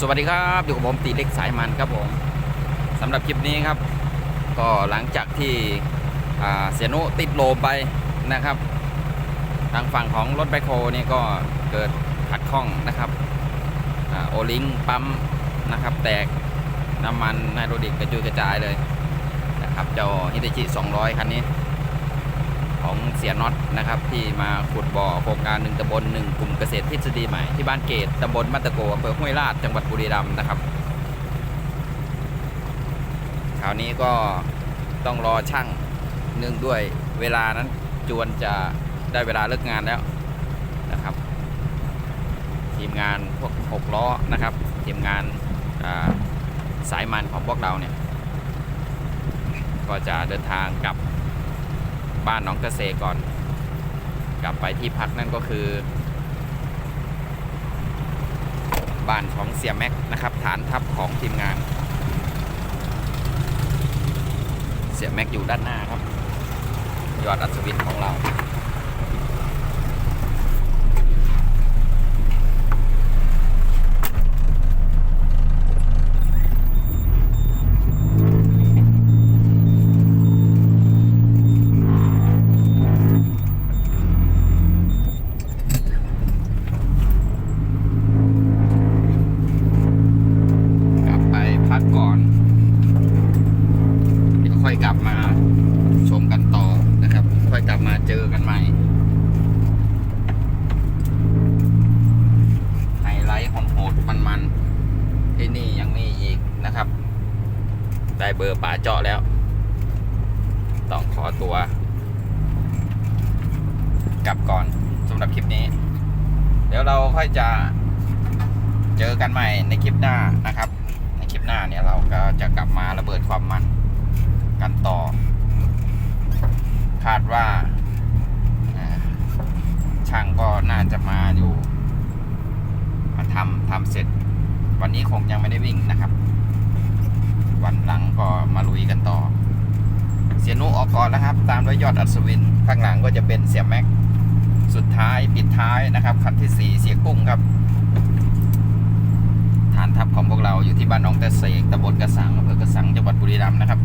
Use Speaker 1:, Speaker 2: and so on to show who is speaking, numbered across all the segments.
Speaker 1: สวัสดีครับอยู่กับผมตีเล็กสายมันครับผมสำหรับคลิปนี้ครับ ก็หลังจากที่เสียนุติดโลมไปนะครับ ทางฝั่งของรถไบคโคนี่ก็เกิดขัดข้องนะครับอโอลิงปั๊มนะครับ แตกน้ำมันไฮโดรลิกกระจุยกระจายเลยนะครับเจ้าฮิตาชิ 200 คันนี้ ของเสียน็อตนะครับ ที่มาขุดบ่อโครงการหนึ่งตำบลหนึ่งกลุ่มเกษตรทฤษฎีใหม่ที่บ้านเกตตำบลมัตตะโกอำเภอห้วยลาดจังหวัดบุรีรัมย์นะครับคราวนี้ก็ต้องรอช่างเนื่องด้วยเวลานั้นจวนจะได้เวลาเลิกงานแล้วนะครับ ทีมงานพวกหกล้อนะครับ ทีมงานาสายมันของพวกเราเนี่ย ก็จะเดินทางกลับ บ้านน้องเกษตรก่อน กลับไปที่พักนั่นก็คือ บ้านของเสียแม็กนะครับ ฐานทัพของทีมงาน เสียแม็กอยู่ด้านหน้าครับ ยอดอัศวินของเรา กลับไปพักก่อนเดี๋ยวค่อยกลับมาชมกันต่อนะครับ ค่อยกลับมาเจอกันใหม่ ไฮไลท์ของโหดมันมันๆที่นี่ยังมีอีกนะครับ ได้เบอร์ป่าเจาะแล้ว ต้องขอตัว กลับก่อนสำหรับคลิปนี้ เดี๋ยวเราค่อยจะเจอกันใหม่ในคลิปหน้านะครับ ในคลิปหน้าเนี่ยเราก็จะกลับมาระเบิดความมันกันต่อ คาดว่าอ่าช่างก็น่าจะมาอยู่ มาทำทำเสร็จ วันนี้คงยังไม่ได้วิ่งนะครับ วันหลังก็มาลุยกันต่อ เสียนุออกก่อนนะครับ ตามด้วยยอดอัศวิน ข้างหลังก็จะเป็นเสียแม็ก สุดท้ายปิดท้ายนะครับคันที่สี่เสียกุ้งครับ ฐานทัพของพวกเราอยู่ที่บ้านน้องแต่เสกตำบลกระสังอำเภอกระสังจังหวัดบุรีรัมย์นะครับ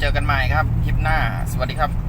Speaker 1: เจอกันใหม่ครับคลิปหน้า สวัสดีครับ